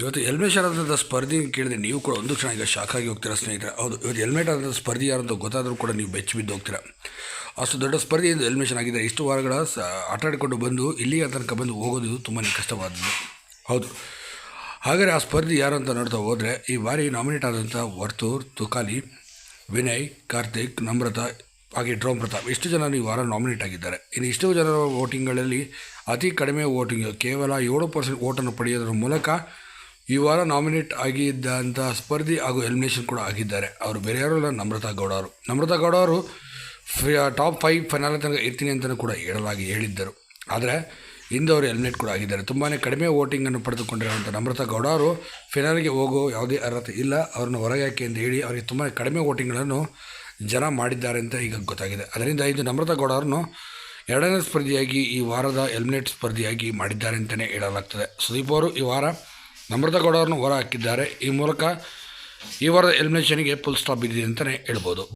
ಇವತ್ತು ಎಲ್ಮೇಶ್ ಆದಂಥ ಸ್ಪರ್ಧಿ ಕೇಳಿದ್ರೆ ನೀವು ಕೂಡ ಒಂದು ಕ್ಷಣ ಈಗ ಶಾಕ್ ಆಗಿ ಹೋಗ್ತೀರಾ ಸ್ನೇಹಿತರೆ. ಹೌದು, ಇವತ್ತು ಹೆಲ್ಮೆಟ್ ಆದಂಥ ಸ್ಪರ್ಧಿ ಅಂತ ಗೊತ್ತಾದರೂ ಕೂಡ ನೀವು ಬೆಚ್ಚಿ ಬಿದ್ದು ಹೋಗ್ತೀರಾ. ಅಷ್ಟು ದೊಡ್ಡ ಸ್ಪರ್ಧೆ ಎಲ್ಮೇಷನ್ ಆಗಿದೆ ಇಷ್ಟು ವಾರಗಳ ಸ ಆಟಾಡಿಕೊಂಡು ಬಂದು ಇಲ್ಲಿಗೆ ತನಕ ಬಂದು ಹೋಗೋದು ತುಂಬಾ ಕಷ್ಟವಾದದ್ದು. ಹೌದು. ಹಾಗಾದರೆ ಆ ಸ್ಪರ್ಧಿ ಯಾರು ಅಂತ ನೋಡ್ತಾ ಹೋದರೆ ಈ ಬಾರಿ ನಾಮಿನೇಟ್ ಆದಂಥ ವರ್ತೂರ್, ತುಕಾಲಿ, ವಿನಯ್, ಕಾರ್ತಿಕ್, ನಮ್ರತಾ, ಹಾಗೆ ಡ್ರೋಮ್ ಪ್ರತಾಪ್. ಇಷ್ಟು ಜನ ಈ ವಾರ ನಾಮಿನೇಟ್ ಆಗಿದ್ದಾರೆ. ಇನ್ನು ಇಷ್ಟು ಜನರ ವೋಟಿಂಗ್ಗಳಲ್ಲಿ ಅತಿ ಕಡಿಮೆ ವೋಟಿಂಗ್. ಕೇವಲ ಏಳು ಪರ್ಸೆಂಟ್ ವೋಟನ್ನು ಪಡೆಯೋದ್ರ ಮೂಲಕ ಈ ವಾರ ನಾಮಿನೇಟ್ ಆಗಿದ್ದಂಥ ಸ್ಪರ್ಧಿ ಹಾಗೂ ಎಲಿಮಿನೇಷನ್ ಕೂಡ ಆಗಿದ್ದಾರೆ. ಅವರು ಬೇರೆ ಯಾರು ಅಲ್ಲ ನಮ್ರತಾ ಗೌಡ ಅವರು. ನಮ್ರತಾ ಗೌಡ ಅವರು ಟಾಪ್ ಫೈವ್ ಫೈನಲ್ ತನಕ ಇರ್ತೀನಿ ಅಂತಲೂ ಕೂಡ ಹೇಳಲಾಗಿ ಹೇಳಿದ್ದರು. ಆದರೆ ಇಂದು ಅವರು ಎಲಿಮಿನೇಟ್ ಕೂಡ ಆಗಿದ್ದಾರೆ. ತುಂಬಾ ಕಡಿಮೆ ವೋಟಿಂಗನ್ನು ಪಡೆದುಕೊಂಡಿರುವಂಥ ನಮ್ರತಾ ಗೌಡ ಅವರು ಫಿನಾಲಿಗೆ ಹೋಗೋ ಯಾವುದೇ ಅರ್ಹತೆ ಇಲ್ಲ. ಅವ್ರನ್ನ ಹೊರಗೆ ಹಾಕಿ ಅಂತ ಹೇಳಿ ಅವರಿಗೆ ತುಂಬ ಕಡಿಮೆ ವೋಟಿಂಗ್ಗಳನ್ನು ಜನ ಮಾಡಿದ್ದಾರೆ ಅಂತ ಈಗ ಗೊತ್ತಾಗಿದೆ. ಅದರಿಂದ ಇದು ನಮ್ರತಾ ಗೌಡ ಅವರನ್ನು ಎರಡನೇ ಸ್ಪರ್ಧಿಯಾಗಿ ಈ ವಾರದ ಎಲಿಮಿನೇಟ್ ಸ್ಪರ್ಧಿಯಾಗಿ ಮಾಡಿದ್ದಾರೆ ಅಂತಲೇ ಹೇಳಲಾಗ್ತದೆ. ಸುದೀಪ್ ಅವರು ಈ ವಾರ ನಮ್ರತಾ ಗೌಡ ಅವರನ್ನು ಹೊರ ಹಾಕಿದ್ದಾರೆ. ಈ ಮೂಲಕ ಈ ವಾರದ ಎಲಿಮಿನೇಷನ್ಗೆ ಫುಲ್ ಸ್ಟಾಪ್ ಇದೆ ಅಂತಲೇ ಹೇಳ್ಬೋದು.